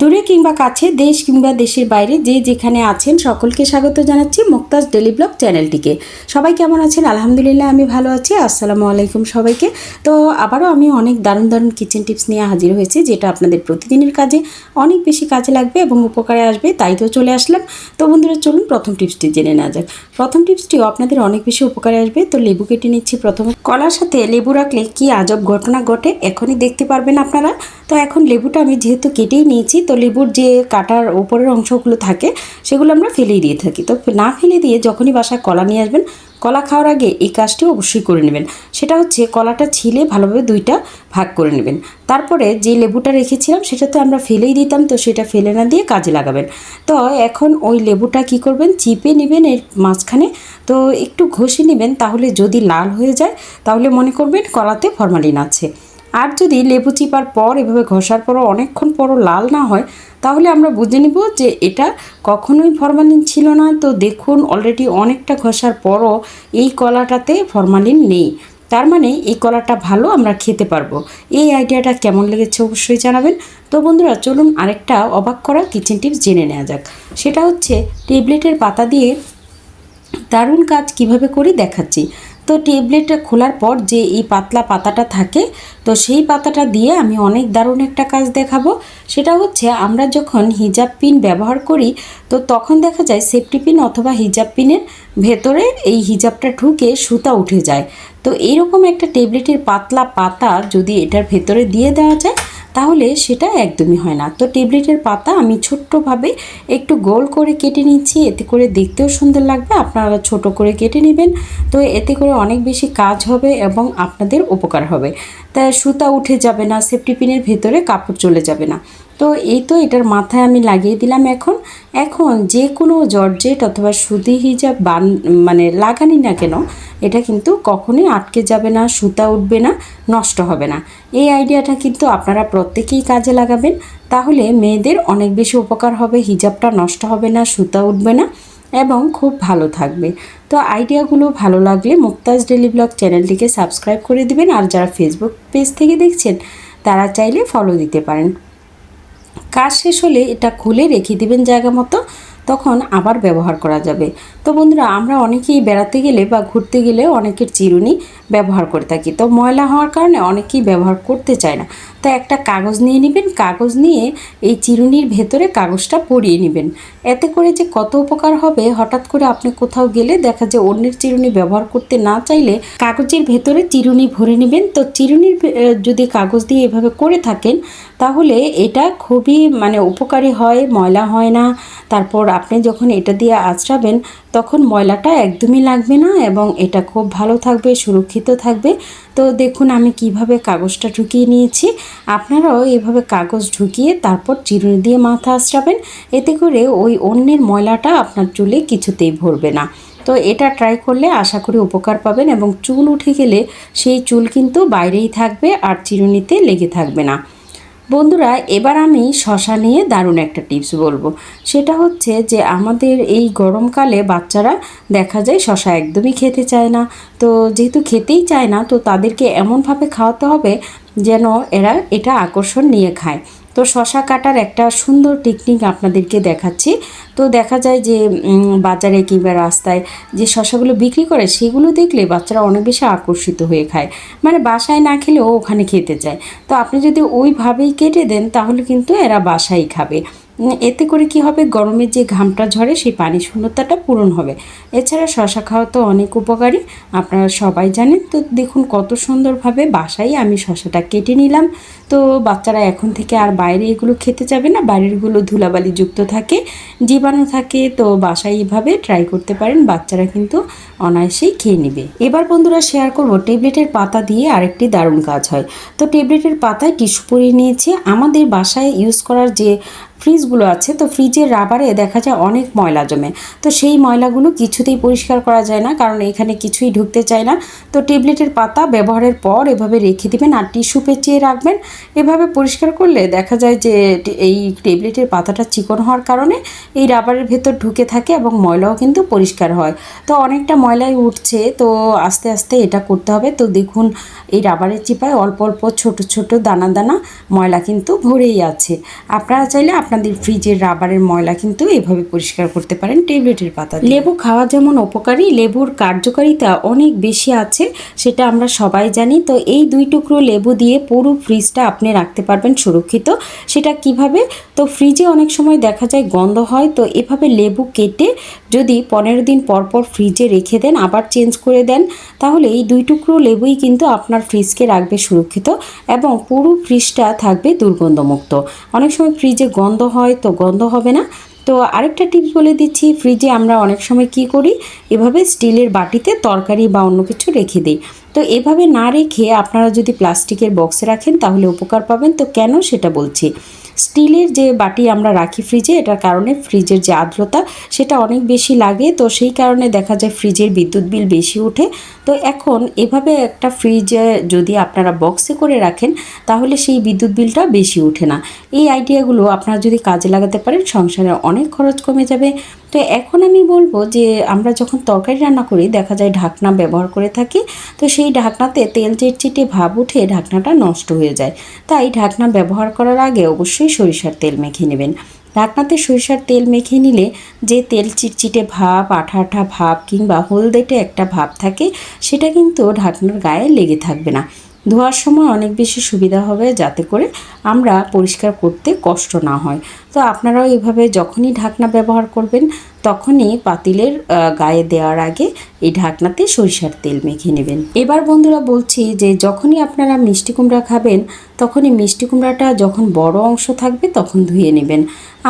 দূরে কিংবা কাছে দেশ কিংবা দেশের বাইরে যে যেখানে আছেন সকলকে স্বাগত জানাচ্ছি মুক্তাজ ডেলি ব্লগ চ্যানেলটিকে। সবাই কেমন আছেন? আলহামদুলিল্লাহ, আমি ভালো আছি। আসসালামু আলাইকুম সবাইকে। তো আবারও আমি অনেক দারুণ দারুণ কিচেন টিপস নিয়ে হাজির হয়েছি, যেটা আপনাদের প্রতিদিনের কাজে অনেক বেশি কাজে লাগবে এবং উপকারে আসবে, তাই তো চলে আসলাম। তো বন্ধুরা, চলুন প্রথম টিপসটি জেনে নেওয়া যাক। প্রথম টিপসটিও আপনাদের অনেক বেশি উপকারে আসবে। তো লেবু কেটে নিচ্ছি প্রথমে। কলার সাথে লেবু রাখলে কি আজব ঘটনা ঘটে এখনই দেখতে পারবেন আপনারা। তো এখন লেবুটা আমি যেহেতু কেটেই নিয়েছি তো লেবুর যে কাটার ওপরের অংশগুলো থাকে, সেগুলো আমরা ফেলেই দিয়ে থাকি। তো না ফেলে দিয়ে যখনই বাসায় কলা নিয়ে আসবেন, কলা খাওয়ার আগে এই কাজটি অবশ্যই করে নেবেন। সেটা হচ্ছে কলাটা ছিলে ভালোভাবে দুইটা ভাগ করে নেবেন। তারপরে যে লেবুটা রেখেছিলাম, সেটা তো আমরা ফেলেই দিতাম, তো সেটা ফেলে না দিয়ে কাজে লাগাবেন। তো এখন ওই লেবুটা কি করবেন, চিপে নেবেন এর মাঝখানে, তো একটু ঘষে নেবেন, তাহলে যদি লাল হয়ে যায়, তাহলে মনে করবেন কলাতে ফরমালিন আছে। আর যদি লেবু চিপার পর এভাবে ঘষার পরও অনেকক্ষণ পরও লাল না হয়, তাহলে আমরা বুঝে নিব যে এটা কখনোই ফরমালিন ছিল না। তো দেখুন অলরেডি অনেকটা ঘষার পরও এই কলাটাতে ফরমালিন নেই। তার মানে এই কলাটা ভালো আমরা খেতে পারব। এই আইডিয়াটা কেমন লেগেছে অবশ্যই জানাবেন। তো বন্ধুরা, চলুন আরেকটা অবাক করা কিচেন টিপস জেনে নেওয়া যাক। সেটা হচ্ছে ট্যাবলেটের পাতা দিয়ে দারুণ কাজ কীভাবে করি দেখাচ্ছি। তো টেবলেটটা খোলার পর যে এই পাতলা পাতাটা থাকে, তো সেই পাতাটা দিয়ে আমি অনেক দারুণ একটা কাজ দেখাবো। সেটা হচ্ছে আমরা যখন হিজাব পিন ব্যবহার করি, তো তখন দেখা যায় সেফটি পিন অথবা হিজাব পিনের ভেতরে এই হিজাবটা ঢুকে সুতা উঠে যায়। তো এইরকম একটা ট্যাবলেটের পাতলা পাতা যদি এটার ভেতরে দিয়ে দেওয়া যায়, তাহলে সেটা একদমই হয় না। তো ট্যাবলেটের পাতা আমি ছোট্টভাবে একটু গোল করে কেটে নিচ্ছি, এতে করে দেখতেও সুন্দর লাগবে, আপনারা ছোট করে কেটে নেবেন। তো এতে করে অনেক বেশি কাজ হবে এবং আপনাদের উপকার হবে। তা সুতা উঠে যাবে না, সেফটি পিনের ভেতরে কাপড় চলে যাবে না। তো এই তো এটার মাথায় আমি লাগিয়ে দিলাম এখন। এখন যে কোনো জর্জেট অথবা সুতি হিজাব বান মানে লাগানি না কেন, এটা কিন্তু কখনোই আটকে যাবে না, সুতা উঠবে না, নষ্ট হবে না। এই আইডিয়াটা কিন্তু আপনারা প্রত্যেকেই কাজে লাগাবেন। তাহলে মেয়েদের অনেক বেশি উপকার হবে, হিজাবটা নষ্ট হবে না, সুতা উঠবে না এবং খুব ভালো থাকবে। তো আইডিয়াগুলো ভালো লাগলে মুক্তাজ ডেলি ব্লগ চ্যানেলটিকে সাবস্ক্রাইব করে দিবেন। আর যারা ফেসবুক পেজ থেকে দেখছেন, তারা চাইলে ফলো দিতে পারেন। কাজ শেষ হলে এটা খুলে রেখে দিবেন জায়গা মতো, তখন আবার ব্যবহার করা যাবে। তো বন্ধুরা, আমরা অনেকেই বেড়াতে গেলে বা ঘুরতে গেলে অনেকের চিরুনি ব্যবহার করে থাকি। তো ময়লা হওয়ার কারণে অনেকেই ব্যবহার করতে চায় না। তো একটা কাগজ নিয়ে নেবেন, কাগজ নিয়ে এই চিরুনির ভেতরে কাগজটা পরিয়ে নেবেন। এতে করে যে কত উপকার হবে, হঠাৎ করে আপনি কোথাও গেলে দেখা যায় অন্যের চিরুনি ব্যবহার করতে না চাইলে কাগজের ভেতরে চিরুনি ভরে নেবেন। তো চিরুনির যদি কাগজ দিয়ে এভাবে করে থাকেন, তাহলে এটা খুবই মানে উপকারী হয়, ময়লা হয় না। তারপর আপনি যখন এটা দিয়ে আঁচড়াবেন, তখন ময়লাটা একদমই লাগবে না এবং এটা খুব ভালো থাকবে, সুরক্ষিত থাকবে। তো দেখুন, আমি কীভাবে কাগজটা ঢুকিয়ে নিয়েছি। আপনারাও এভাবে কাগজ ঢুকিয়ে তারপর চিরুনি দিয়ে মাথা আসরাবেন এতে করে ওই অন্যের ময়লাটা আপনার চুলে কিছুতেই ভরবে না। তো এটা ট্রাই করলে আশা করি উপকার পাবেন এবং চুল উঠে গেলে সেই চুল কিন্তু বাইরেই থাকবে আর চিরুনিতে লেগে থাকবে না। বন্ধুরা, এবার আমি শশা নিয়ে দারুণ একটা টিপস বলব। সেটা হচ্ছে যে, আমাদের এই গরমকালে বাচ্চারা দেখা যায় শশা একদমই খেতে চায় না। তো যেহেতু খেতেই চায় না, তো তাদেরকে এমনভাবে খাওয়াতে হবে যেন এরা এটা আকর্ষণ নিয়ে খায়। তো শশা কাটার একটা সুন্দর টেকনিক আপনাদেরকে দেখাচ্ছি। তো দেখা যায় যে বাজারে কিংবা রাস্তায় যে শশাগুলো বিক্রি করে, সেগুলো দেখলে বাচ্চারা অনেক বেশি আকর্ষিত হয়ে খায়। মানে বাসায় না খেলেও ওখানে খেতে চায়। তো আপনি যদি ওইভাবেই কেটে দেন, তাহলে কিন্তু এরা বাসায় খাবে। এতে করে কি হবে? গরমের যে ঘামটা ঝরে, সেই পানি শূন্যতাটা পূরণ হবে। এছাড়া শশা খাওয়া তো অনেক উপকারী, আপনারা সবাই জানেন। তো দেখুন কত সুন্দরভাবে বাসায় আমি শশাটা কেটে নিলাম। তো বাচ্চারা এখন থেকে আর বাইরে এগুলো খেতে যাবে না বাইরেরগুলো ধুলাবালি যুক্ত থাকে, জীবাণু থাকে, তো বাসায় এইভাবে ট্রাই করতে পারেন, বাচ্চারা কিন্তু অনায়াসেই খেয়ে নেবে। এবার বন্ধুরা শেয়ার করব ট্যাবলেটের পাতা দিয়ে আরেকটি দারুণ কাজ হয়। তো ট্যাবলেটের পাতায় টিস্যু পরিয়ে নিয়েছি। আমাদের বাসায় ইউজ করার যে ফ্রিজগুলো আছে, তো ফ্রিজের রাবারে দেখা যায় অনেক ময়লা জমে। তো সেই ময়লাগুলো কিছুতেই পরিষ্কার করা যায় না, কারণ এখানে কিছুই ঢুকতে চায় না। তো ট্যাবলেটের পাতা ব্যবহারের পর এভাবে রেখে দিবেন আর টিস্যু পেঁচিয়ে রাখবেন। এভাবে পরিষ্কার করলে দেখা যায় যে এই ট্যাবলেটের পাতাটা চিকন হওয়ার কারণে এই রাবারের ভেতর ঢুকে থাকে এবং ময়লাও কিন্তু পরিষ্কার হয়। তো অনেকটা ময়লাই উঠছে, তো আস্তে আস্তে এটা করতে হবে। তো দেখুন, এই রাবারের চিপায় অল্প অল্প ছোট ছোট দানা দানা ময়লা কিন্তু ভরেই আছে। আপনারা চাইলে আপনাদের ফ্রিজের রাবারের ময়লা কিন্তু এভাবে পরিষ্কার করতে পারেন ট্যাবলেটের পাতা লেবু খাওয়া যেমন উপকারী, লেবুর কার্যকারিতা অনেক বেশি আছে, সেটা আমরা সবাই জানি। তো এই দুই টুকরো লেবু দিয়ে পুরো ফ্রিজটা আপনি রাখতে পারবেন সুরক্ষিত। সেটা কীভাবে? তো ফ্রিজে অনেক সময় দেখা যায় গন্ধ হয়, তো এভাবে লেবু কেটে যদি পনেরো দিন পর পর ফ্রিজে রেখে দেন, আবার চেঞ্জ করে দেন, তাহলে এই দুই টুকরো লেবুই কিন্তু আপনার ফ্রিজকে রাখবে সুরক্ষিত এবং পুরো ফ্রিজটা থাকবে দুর্গন্ধমুক্ত। অনেক সময় ফ্রিজে গন্ধ হয়, তো গন্ধ হবে না। তো আরেকটা টিপস বলে দিচ্ছি, ফ্রিজে আমরা অনেক সময় কি করি? এভাবে স্টিলের বাটিতে তরকারি বা অন্য কিছু রেখে দিই। তো এভাবে না রেখে আপনারা যদি প্লাস্টিকের বক্সে রাখেন, তাহলে উপকার পাবেন। তো কেন সেটা বলছি? স্টিলের যে বাটি আমরা রাখি ফ্রিজে, এটার কারণে ফ্রিজের যে আর্দ্রতা, সেটা অনেক বেশি লাগে। তো সেই কারণে দেখা যায় ফ্রিজের বিদ্যুৎ বিল বেশি ওঠে। তো এখন এভাবে একটা ফ্রিজে যদি আপনারা বক্সে করে রাখেন, তাহলে সেই বিদ্যুৎ বিলটা বেশি ওঠে না। এই আইডিয়াগুলো আপনারা যদি কাজে লাগাতে পারেন, সংসারে অনেক খরচ কমে যাবে। তো এখন আমি বলব যে, আমরা যখন তরকারি রান্না করি, দেখা যায় ঢাকনা ব্যবহার করে থাকি, তো সেই ঢাকনাতে তেল চিটচিটে ভাব উঠে ঢাকনাটা নষ্ট হয়ে যায়। তাই ঢাকনা ব্যবহার করার আগে অবশ্যই সরিষার তেল মেখে নেবেন। ঢাকনাতে সরিষার তেল মেখে নিলে যে তেল চিটচিটে ভাব আঠা আঠা ভাব কিংবা হলদেটে একটা ভাব থাকে, সেটা কিন্তু ঢাকনার গায়ে লেগে থাকবে না। ধোয়ার সময় অনেক বেশি সুবিধা হবে যাতে করে আমরা পরিষ্কার করতে কষ্ট না হয়। তো আপনারাও এভাবে যখনই ঢাকনা ব্যবহার করবেন তখনই পাতিলের গায়ে দেওয়ার আগে এই ঢাকনাতে সরিষার তেল মেখে নেবেন। এবার বন্ধুরা বলছি যে, যখনই আপনারা মিষ্টি কুমড়া খাবেন, তখনই মিষ্টি কুমড়াটা যখন বড় অংশ থাকবে তখন ধুয়ে নেবেন।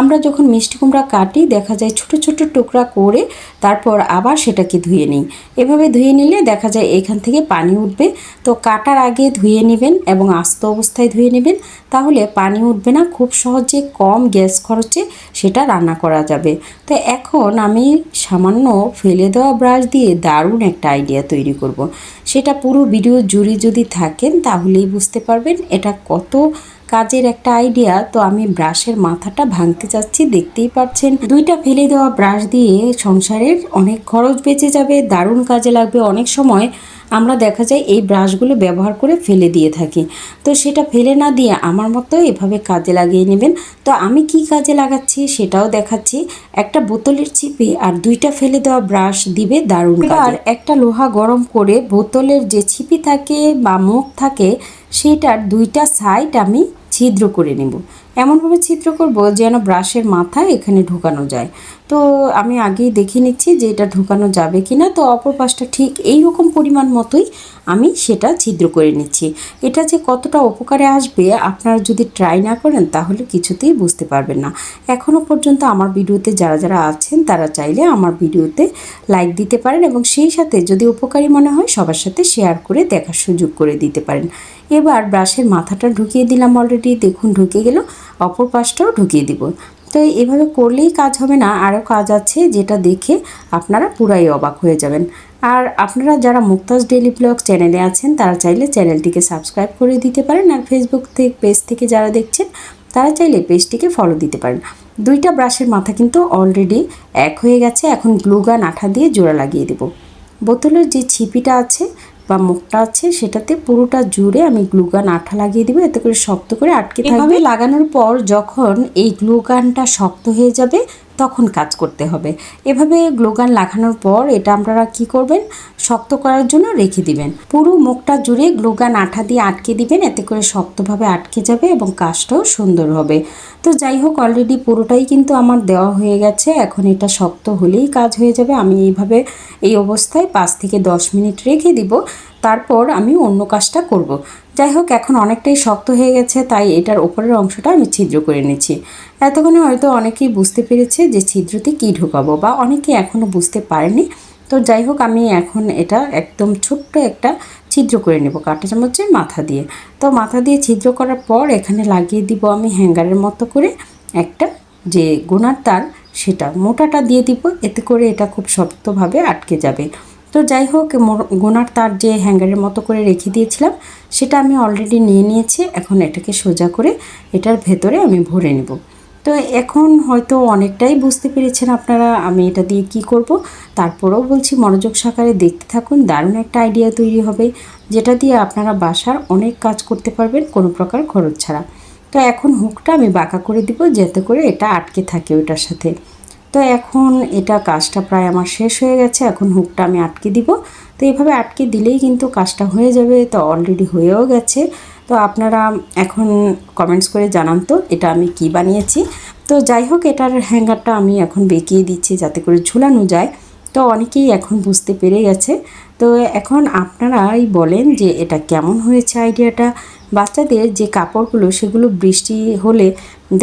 আমরা যখন মিষ্টি কুমড়া কাটি, দেখা যায় ছোট ছোট টুকরা করে তারপর আবার সেটাকে ধুয়ে নিই। এভাবে ধুয়ে নিলে দেখা যায় এখান থেকে পানি উঠবে। তো কাটার আগে ধুয়ে নেবেন এবং আস্ত অবস্থায় ধুয়ে নেবেন, তাহলে পানি উঠবে না। খুব সহজে কম গ্যাস খরচে সেটা রান্না করা যাবে। তো এখন আমি সামান্য ফেলে দেওয়া ব্রাশ দিয়ে দারুণ একটা আইডিয়া তৈরি করব। সেটা পুরো ভিডিও জুড়ে যদি থাকেন তাহলেই বুঝতে পারবেন এটা কত কাজের একটা আইডিয়া তো আমি ব্রাশের মাথাটা ভাঙতে চাচ্ছি, দেখতেই পাচ্ছেন। দুইটা ফেলে দেওয়া ব্রাশ দিয়ে সংসারের অনেক খরচ বেঁচে যাবে, দারুণ কাজে লাগবে। অনেক সময় আমরা দেখা যায় এই ব্রাশগুলো ব্যবহার করে ফেলে দিয়ে থাকি। তো সেটা ফেলে না দিয়ে আমার মতো এভাবে কাজে লাগিয়ে নেবেন। তো আমি কি কাজে লাগাচ্ছি সেটাও দেখাচ্ছি। একটা বোতলের চিপে আর দুইটা ফেলে দেওয়া ব্রাশ দিবে দারুণ আর একটা লোহা গরম করে বোতলের যে ছিপি থাকে বা মুখ থাকে, সেটার দুইটা সাইড আমি ছিদ্র করে নেব। এমনভাবে ছিদ্র করব যেন ব্রাশের মাথা এখানে ঢুকানো যায়। তো আমি আগেই দেখে নিচ্ছি যে এটা ঢুকানো যাবে কি না তো অপর পাশটা ঠিক এই রকম পরিমাণ মতোই আমি সেটা ছিদ্র করে নিচ্ছি। এটা যে কতটা উপকারে আসবে আপনারা যদি ট্রাই না করেন তাহলে কিছুতেই বুঝতে পারবেন না। এখনও পর্যন্ত আমার ভিডিওতে যারা যারা আছেন তারা চাইলে আমার ভিডিওতে লাইক দিতে পারেন এবং সেই সাথে যদি উপকারী মনে হয় সবার সাথে শেয়ার করে দেখার সুযোগ করে দিতে পারেন। এবার ব্রাশের মাথাটা ঢুকিয়ে দিলাম অলরেডি দেখুন ঢুকে গেল। অপর পাশটাও ঢুকিয়ে দিব। তো এভাবে করলেই কাজ হবে না, আরও কাজ আছে যেটা দেখে আপনারা পুরাই অবাক হয়ে যাবেন। আর আপনারা যারা মুক্তাজ ডেলি ব্লগ চ্যানেলে আছেন, তারা চাইলে চ্যানেলটিকে সাবস্ক্রাইব করে দিতে পারেন। আর ফেসবুক থেকে পেজ থেকে যারা দেখছেন, তারা চাইলে পেজটিকে ফলো দিতে পারেন। দুইটা ব্রাশের মাথা কিন্তু অলরেডি এক হয়ে গেছে। এখন গ্লুগান আঠা দিয়ে জোড়া লাগিয়ে দেব। বোতলের যে ছিপিটা আছে বা মুখটা আছে সেটাতে পুরোটা জুড়ে আমি গ্লুগান আঠা লাগিয়ে দিব। এতে করে শক্ত করে আটকে থাকবে। লাগানোর পর যখন এই গ্লুগানটা শক্ত হয়ে যাবে, তখন কাজ করতে হবে। এভাবে গ্লোগান লাগানোর পর এটা আপনারা কি করবেন? শক্ত করার জন্য রেখে দিবেন। পুরো মুখটা জুড়ে গ্লোগান আঠা দিয়ে আটকে দিবেন। এতে করে শক্তভাবে আটকে যাবে এবং কাজটাও সুন্দর হবে। তো যাই হোক অলরেডি পুরোটাই কিন্তু আমার দেওয়া হয়ে গেছে। এখন এটা শক্ত হলেই কাজ হয়ে যাবে। আমি এইভাবে এই অবস্থায় পাঁচ থেকে দশ মিনিট রেখে দিব। তারপর আমি অন্য কাজটা করব। যাই হোক, এখন অনেকটাই শক্ত হয়ে গেছে, তাই এটার ওপরের অংশটা আমি ছিদ্র করে নিচ্ছি। এতক্ষণে হয়তো অনেকেই বুঝতে পেরেছে যে ছিদ্রতে কী ঢোকাবো, বা অনেকে এখনও বুঝতে পারেনি। তো যাই হোক, আমি এখন এটা একদম ছোট্ট একটা ছিদ্র করে নেব কাঁটা চামচের মাথা দিয়ে। তো মাথা দিয়ে ছিদ্র করার পর এখানে লাগিয়ে দিব আমি হ্যাঙ্গারের মতো করে একটা যে গোনার তার, সেটা মোটাটা দিয়ে দিব, এতে করে এটা খুব শক্তভাবে আটকে যাবে। তো যাই হোক গোনার তার যে হ্যাঙ্গারের মতো করে রেখে দিয়েছিলাম, সেটা আমি অলরেডি নিয়ে নিয়েছি, এখন এটাকে সোজা করে এটার ভেতরে আমি ভরে নেব। তো এখন হয়তো অনেকটাই বুঝতে পেরেছেন আপনারা আমি এটা দিয়ে কি করব। তারপরেও বলছি মনোযোগ সহকারে দেখতে থাকুন, দারুণ একটা আইডিয়া তৈরি হবে, যেটা দিয়ে আপনারা বাসার অনেক কাজ করতে পারবেন কোনো প্রকার খরচ ছাড়া। তো এখন হুকটা আমি বাঁকা করে দিব, যাতে করে এটা আটকে থাকে ওইটার সাথে। তো এখন এটা কাজটা প্রায় আমার শেষ হয়ে গেছে, এখন হুকটা আমি আটকে দিব। তো এইভাবে আটকে দিলেই কিন্তু কাজটা হয়ে যাবে, তো অলরেডি হয়েও গেছে। তো আপনারা এখন কমেন্টস করে জানান তো, এটা আমি কি বানিয়েছি। তো যাই হোক, এটার হ্যাঙ্গারটা আমি এখন বেঁকিয়ে দিচ্ছি যাতে করে ঝুলানো যায়। তো অনেকেই এখন বুঝতে পেরে গেছে। তো এখন আপনারাই বলেন যে এটা কেমন হয়েছে আইডিয়াটা। বাচ্চাদের যে কাপড়গুলো, সেগুলো বৃষ্টি হলে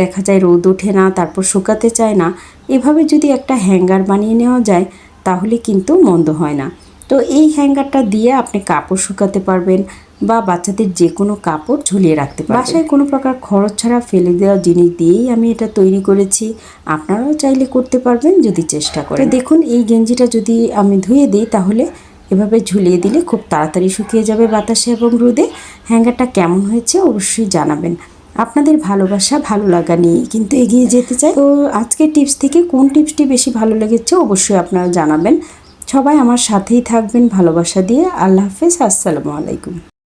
দেখা যায় রোদ ওঠে না, তারপর শুকাতে চায় না। এভাবে যদি একটা হ্যাঙ্গার বানিয়ে নেওয়া যায়, তাহলে কিন্তু মন্দ হয় না। তো এই হ্যাঙ্গারটা দিয়ে আপনি কাপড় শুকাতে পারবেন। বা বাচ্চাদের যে কোনো কাপড় ঝুলিয়ে রাখতে পারবেন বাসায় কোনো প্রকার খরচ ছাড়া ফেলে দেওয়া জিনিস দিয়েই আমি এটা তৈরি করেছি। আপনারাও চাইলে করতে পারবেন যদি চেষ্টা করেন। তো দেখুন, এই গেঞ্জিটা যদি আমি ধুয়ে দিই, তাহলে এভাবে ঝুলিয়ে দিলে খুব তাড়াতাড়ি শুকিয়ে যাবে বাতাসে এবং রোদে। হ্যাঙ্গারটা কেমন হয়েছে অবশ্যই জানাবেন। আপনাদের ভালোবাসা, ভালো লাগা নিয়ে কিন্তু এগিয়ে যেতে চাই। তো আজকের টিপস থেকে কোন টিপসটি বেশি ভালো লেগেছে অবশ্যই আপনারা জানাবেন। সবাই আমার সাথেই থাকবেন ভালোবাসা দিয়ে। আল্লাহ হাফেজ, আসসালামু আলাইকুম।